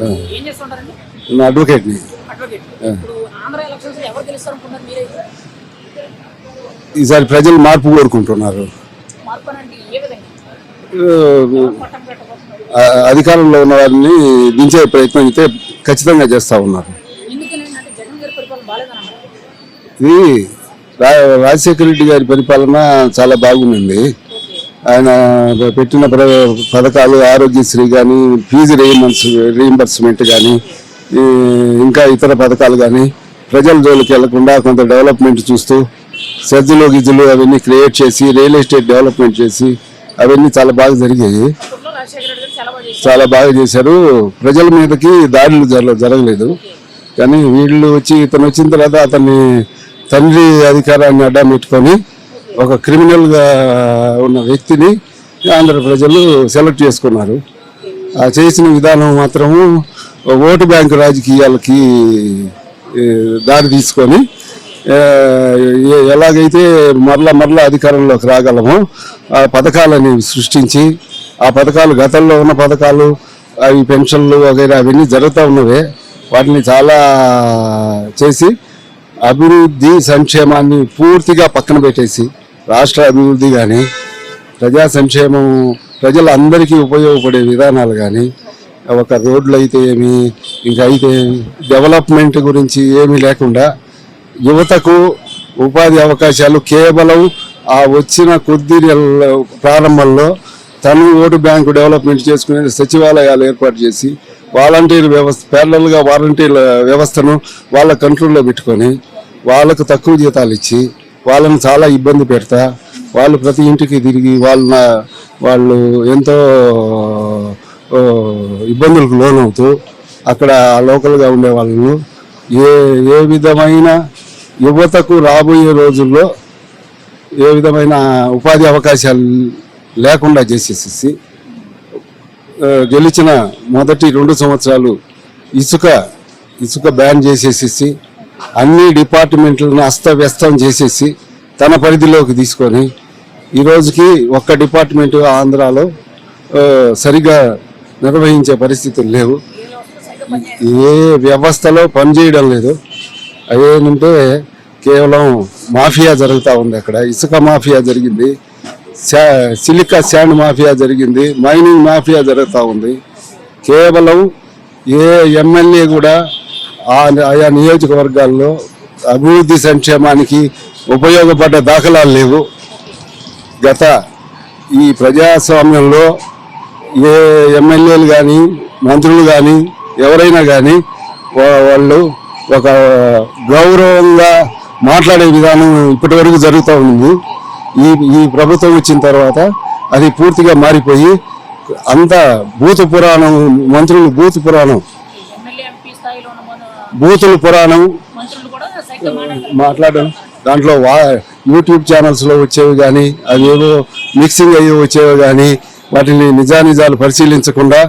ఏం చేస్తుంటారండి? అడ్వకేట్ ఈసారి ప్రజలు మార్పు కోరుకుంటున్నారు. అధికారంలో ఉన్న వారిని దించే ప్రయత్నం అయితే ఖచ్చితంగా చేస్తూ ఉన్నారు. ఇది రా- రాజశేఖర రెడ్డి గారి పరిపాలన చాలా బాగుంది. ఆయన పెట్టిన ప్ర- పథకాలు ఆరోగ్యశ్రీ కానీ ఫీజు రీయింబర్స్ రీయింబర్స్మెంట్ కానీ ఇంకా ఇతర పథకాలు కానీ ప్రజల జోలికి వెళ్ళకుండా కొంత డెవలప్మెంట్ చూస్తూ సజ్జులు గిజ్జులు అవన్నీ క్రియేట్ చేసి రియల్ ఎస్టేట్ డెవలప్మెంట్ చేసి అవన్నీ చాలా బాగా జరిగాయి. చాలా బాగా చేశారు. ప్రజల మీదకి దాడులు జరగలేదు. కానీ వీళ్ళు వచ్చి ఇతను వచ్చిన తర్వాత అతన్ని తండ్రి అధికారాన్ని అడ్డం పెట్టుకొని ఒక క్రిమినల్గా ఉన్న వ్యక్తిని ఆంధ్ర ప్రజలు సెలెక్ట్ చేసుకున్నారు. ఆ చేసిన విధానం మాత్రము ఓటు బ్యాంకు రాజకీయాలకి దారి తీసుకొని ఎలాగైతే మరలా మరలా అధికారంలోకి రాగలమో ఆ పథకాలని సృష్టించి ఆ పథకాలు గతంలో ఉన్న పథకాలు అవి పెన్షన్లు వగైరా అవన్నీ జరుగుతూ ఉన్నవే. వాటిని చాలా చేసి అభివృద్ధి సంక్షేమాన్ని పూర్తిగా పక్కన పెట్టేసి రాష్ట్ర అభివృద్ధి కానీ ప్రజా సంక్షేమం ప్రజలందరికీ ఉపయోగపడే విధానాలు కానీ ఒక రోడ్లు అయితే ఏమి ఇంకా అయితే ఏమి, డెవలప్మెంట్ గురించి ఏమీ లేకుండా యువతకు ఉపాధి అవకాశాలు కేవలం ఆ వచ్చిన కొద్ది ప్రారంభంలో తను ఓటు బ్యాంకు డెవలప్మెంట్ చేసుకునే సచివాలయాలు ఏర్పాటు చేసి వాలంటీర్ వ్యవస్థ ప్యారలల్గా వాలంటీర్ల వ్యవస్థను వాళ్ళ కంట్రోల్లో పెట్టుకొని వాళ్ళకు తక్కువ జీతాలు ఇచ్చి వాళ్ళని చాలా ఇబ్బంది పెడతా. వాళ్ళు ప్రతి ఇంటికి తిరిగి వాళ్ళ వాళ్ళు ఎంతో ఇబ్బందులకు లోనవుతూ అక్కడ లోకల్గా ఉండే వాళ్ళను ఏ ఏ విధమైన యువతకు రాబోయే రోజుల్లో ఏ విధమైన ఉపాధి అవకాశాలు లేకుండా చేసేసేసి గెలిచిన మొదటి రెండు సంవత్సరాలు ఇసుక ఇసుక బ్యాన్ చేసేసేసి అన్ని డిపార్ట్మెంట్లను అస్తవ్యస్తం చేసేసి తన పరిధిలోకి తీసుకొని ఈ రోజుకి ఒక్క డిపార్ట్మెంట్ ఆంధ్రాలో సరిగా నిర్వహించే పరిస్థితులు లేవు. ఏ వ్యవస్థలో పనిచేయడం లేదు. అదేంటంటే కేవలం మాఫియా జరుగుతూ ఉంది అక్కడ. ఇసుక మాఫియా జరిగింది. శా- సిలికా శాండ్ మాఫియా జరిగింది. మైనింగ్ మాఫియా జరుగుతూ ఉంది. కేవలం ఏ ఎమ్మెల్యే కూడా ఆయా నియోజకవర్గాల్లో అభివృద్ధి సంక్షేమానికి ఉపయోగపడ్డ దాఖలాలు లేవు. గత ఈ ప్రజాస్వామ్యంలో ఏ ఎమ్మెల్యేలు కానీ మంత్రులు కానీ ఎవరైనా కానీ వాళ్ళు ఒక గౌరవంగా మాట్లాడే విధానం ఇప్పటి వరకు జరుగుతూ ఉంది. ఈ ఈ ప్రభుత్వం వచ్చిన తర్వాత అది పూర్తిగా మారిపోయి అంత భూత పురాణం మంత్రులు భూత పురాణం బూతుల పురాణం మాట్లాడడం. దాంట్లో వా యూట్యూబ్ ఛానల్స్లో వచ్చేవి కానీ అవేవో మిక్సింగ్ అయ్యి వచ్చేవి కానీ వాటిని నిజానిజాలు పరిశీలించకుండా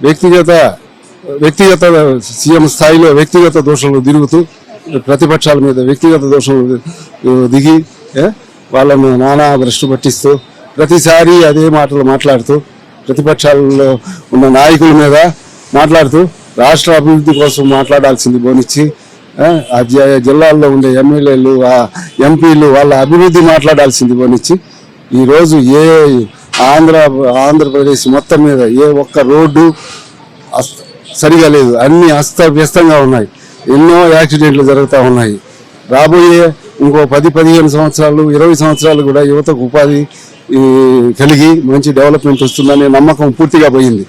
వ్యక్తిగత వ్యక్తిగత సీఎం స్థాయిలో వ్యక్తిగత దోషాలు తిరుగుతూ ప్రతిపక్షాల మీద వ్యక్తిగత దోషాలు దిగి వాళ్ళను నానా భ్రష్టు పట్టిస్తూ ప్రతిసారి అదే మాటలు మాట్లాడుతూ ప్రతిపక్షాలలో ఉన్న నాయకుల మీద మాట్లాడుతూ రాష్ట్ర అభివృద్ధి కోసం మాట్లాడాల్సింది పోనిచ్చి ఆ, జిల్లాల్లో ఉండే ఎమ్మెల్యేలు ఆ ఎంపీలు వాళ్ళ అభివృద్ధి మాట్లాడాల్సింది పోనిచ్చి ఈరోజు ఏ ఆంధ్ర ఆంధ్రప్రదేశ్ మొత్తం మీద ఏ ఒక్క రోడ్డు సరిగా లేదు. అన్ని అస్తవ్యస్తంగా ఉన్నాయి. ఎన్నో యాక్సిడెంట్లు జరుగుతూ ఉన్నాయి. రాబోయే ఇంకో పది పదిహేను సంవత్సరాలు ఇరవై సంవత్సరాలు కూడా యువతకు ఉపాధి కలిగి మంచి డెవలప్మెంట్ వస్తుందనే నమ్మకం పూర్తిగా పోయింది.